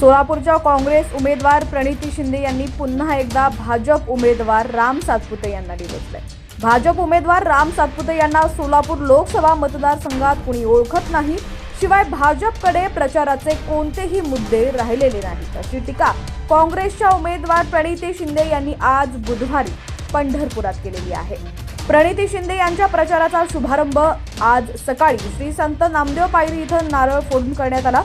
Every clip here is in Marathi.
सोलापूरच्या काँग्रेस उमेदवार प्रणिती शिंदे यांनी पुन्हा एकदा भाजप उमेदवार राम सातपुते यांना डिवचलंय भाजप उमेदवार राम सातपुते यांना सोलापूर लोकसभा मतदारसंघात कुणी ओळखत नाही शिवाय भाजपकडे प्रचाराचे कोणतेही मुद्दे राहिलेले नाहीत अशी टीका काँग्रेसच्या उमेदवार प्रणिती शिंदे यांनी आज बुधवारी पंढरपुरात केलेली आहे. प्रणिती शिंदे यांच्या प्रचाराचा शुभारंभ आज सकाळी श्री संत नामदेव पायरी इथं नारळ फोडून करण्यात आला.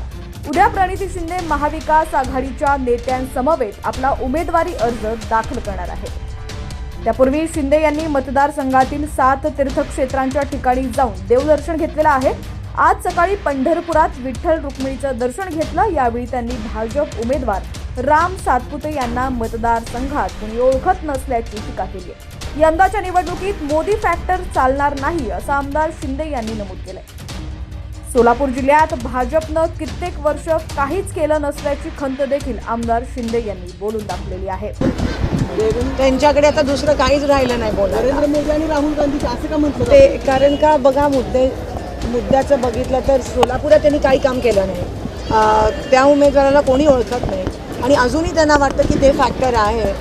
उद्या प्रणिती शिंदे महाविकास आघाडीच्या नेत्यांसमवेत आपला उमेदवारी अर्ज दाखल करणार आहेत. त्यापूर्वी शिंदे यांनी मतदारसंघातील सात तीर्थक्षेत्रांच्या ठिकाणी जाऊन देवदर्शन घेतलेलं आहे. आज सकाळी पंढरपुरात विठ्ठल रुक्मिणीचं दर्शन घेतलं. यावेळी त्यांनी भाजप उमेदवार राम सातपुते यांना मतदारसंघात कोणी ओळखत नसल्याची टीका केली आहे. यंदाच्या निवडणुकीत मोदी फॅक्टर चालणार नाही असं आमदार शिंदे यांनी नमूद केलंय. सोलापूर जिल्ह्यात भाजपनं कित्येक वर्ष काहीच केलं नसल्याची खंत देखील आमदार शिंदे यांनी बोलून दाखवलेली आहे. त्यांच्याकडे आता दुसरं काहीच राहिलं नाही बोलायला. नरेंद्र मोदी आणि राहुल गांधीचं असं का म्हटलं ते कारण का बघा मुद्दे मुद्द्याचं बघितलं तर सोलापुरात त्यांनी काही काम केलं नाही. त्या उमेदवाराला कोणी ओळखत नाही. आणि अजूनही त्यांना वाटतं की ते फॅक्टर आहे.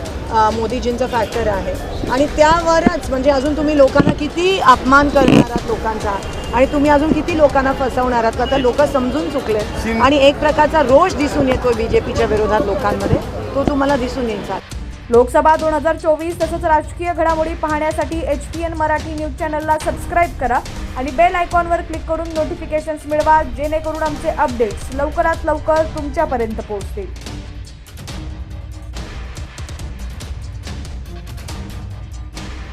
मोदीजींचं फॅक्टर आहे. आणि त्यावरच म्हणजे अजून तुम्ही लोकांना किती अपमान करणार आहात लोकांचा? आणि तुम्ही अजून किती लोकांना फसवणार आहात? का तर लोक समजून चुकले आणि एक प्रकारचा रोष दिसून येतोय बीजेपीच्या विरोधात लोकांमध्ये. तो तुम्हाला दिसून येईल लोकसभा दोन हजार चोवीस तसंच राजकीय घडामोडी पाहण्यासाठी H P N Marathi news चॅनलला सबस्क्राईब करा आणि बेल आयकॉनवर क्लिक करून नोटिफिकेशन्स मिळवा जेणेकरून आमचे अपडेट्स लवकरात लवकर तुमच्यापर्यंत पोहोचतील.